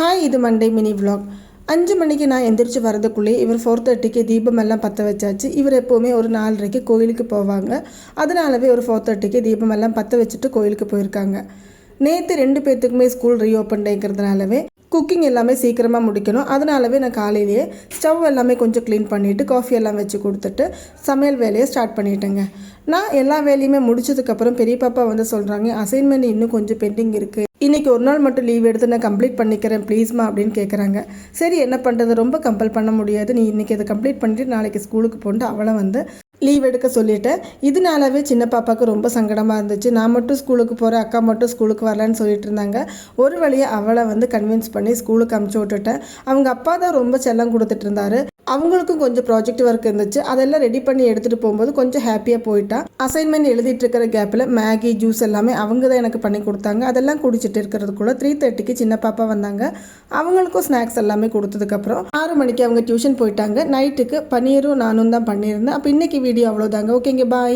Hi இது Monday mini vlog. அஞ்சு மணிக்கு நான் எந்திரிச்சு வரதுக்குள்ளே இவர் ஃபோர் தேர்ட்டிக்கு தீபம் எல்லாம் பற்ற வச்சாச்சு. இவர் எப்போவுமே ஒரு நாலரைக்கு கோயிலுக்கு போவாங்க. அதனாலவே ஒரு ஃபோர் தேர்ட்டிக்கு தீபம் எல்லாம் பற்ற வச்சுட்டு கோயிலுக்கு போயிருக்காங்க. நேற்று ரெண்டு பேர்த்துக்குமே ஸ்கூல் ரீஓப்பன் டேங்கிறதுனாலவே குக்கிங் எல்லாமே சீக்கிரமாக முடிக்கணும். அதனாலவே நான் காலையிலேயே ஸ்டவ் எல்லாமே கொஞ்சம் க்ளீன் பண்ணிவிட்டு காஃபி எல்லாம் வச்சு கொடுத்துட்டு சமையல் வேலையை ஸ்டார்ட் பண்ணிட்டேங்க. நான் எல்லா வேலையுமே முடிச்சதுக்கப்புறம் பெரிய பாப்பா வந்து சொல்கிறாங்க அசைன்மெண்ட் இன்னும் கொஞ்சம் பெண்டிங் இருக்குது இன்றைக்கி ஒரு நாள் மட்டும் லீவ் எடுத்து நான் கம்ப்ளீட் பண்ணிக்கிறேன் ப்ளீஸ்மா அப்படின்னு கேட்குறாங்க சரி என்ன பண்ணுறது ரொம்ப கம்பல் பண்ண முடியாது. நீ இன்றைக்கி அதை கம்ப்ளீட் பண்ணிட்டு நாளைக்கு ஸ்கூலுக்கு போன்ட்டு அவளை வந்து லீவ் எடுக்க சொல்லிட்டேன். இதனாலவே சின்ன பாப்பாவுக்கு ரொம்ப சங்கடமாக இருந்துச்சு. நான் மட்டும் ஸ்கூலுக்கு போகிறேன் அக்கா மட்டும் ஸ்கூலுக்கு வரலான்னு சொல்லிட்டு இருந்தாங்க. ஒரு வழியாக அவளை வந்து கன்வின்ஸ் பண்ணி ஸ்கூலுக்கு அமுச்சு விட்டுட்டேன். அவங்க அப்பா தான் ரொம்ப செல்லம் கொடுத்துட்டு இருந்தாரு. அவங்களுக்கும் கொஞ்சம் ப்ராஜெக்ட் ஒர்க் இருந்துச்சு. அதெல்லாம் ரெடி பண்ணி எடுத்துகிட்டு போகும்போது கொஞ்சம் ஹாப்பியாக போயிட்டா. அசைன்மெண்ட் எழுதிட்டு இருக்கிற கேப்பில் மேகி ஜூஸ் எல்லாமே அவங்க தான் எனக்கு பண்ணி கொடுத்தாங்க. அதெல்லாம் குடிச்சிட்டு இருக்கிறதுக்குள்ள த்ரீ தேர்ட்டிக்கு சின்ன பாப்பா வந்தாங்க. அவங்களுக்கும் ஸ்நாக்ஸ் எல்லாமே கொடுத்ததுக்கப்புறம் ஆறு மணிக்கு அவங்க டியூஷன் போயிட்டாங்க. நைட்டுக்கு பன்னீரும் நானும் தான் பண்ணியிருந்தேன். அப்போ இன்னைக்கு வீடியோ அவ்வளோதாங்க ஓகேங்க பாய்